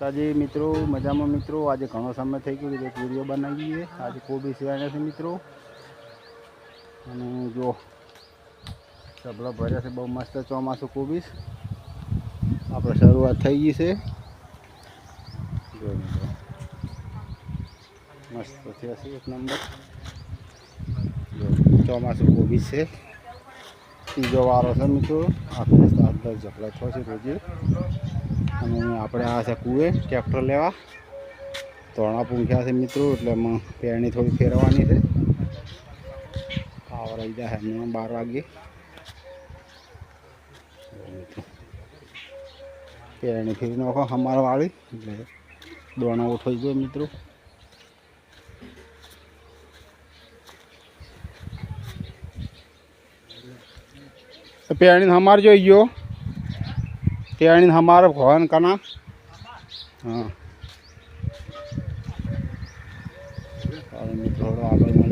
માતાજી મિત્રો, મજામાં મિત્રો? આજે ઘણો સમય થઈ ગયો એક વીડિયો બનાવીએ. આજે કોબી સિવાય નથી, મિત્રો. અને જો સબળા ભર્યા છે, બહુ મસ્ત ચોમાસું કોબીસ આપણે શરૂઆત થઈ ગઈ છે. જો, મિત્રો. મસ્ત થયા છે, એક નંબર. ચોમાસું કોબીસ છે. ત્રીજો વારો છે, મિત્રો. આખો સાત દસ ઝઘડા થયો છે, રોજે. આપણે આ છે કુએ ટ્રેક્ટર લેવા. તોણા પૂંખ્યા છે મિત્રો, એટલે એમાં પેરણી થોડી ફેરવવાની છે. આવરાઈ જાય એમને બાર વાગે. પેરણી ફેરી નાખો અમારા વાળી, એટલે દોણા ઉઠાઈ ગયો મિત્રો. પેરણી હમાર જોઈ ગયો. તેणीन हमारे भवन का नाम हाँ थोड़ा आगे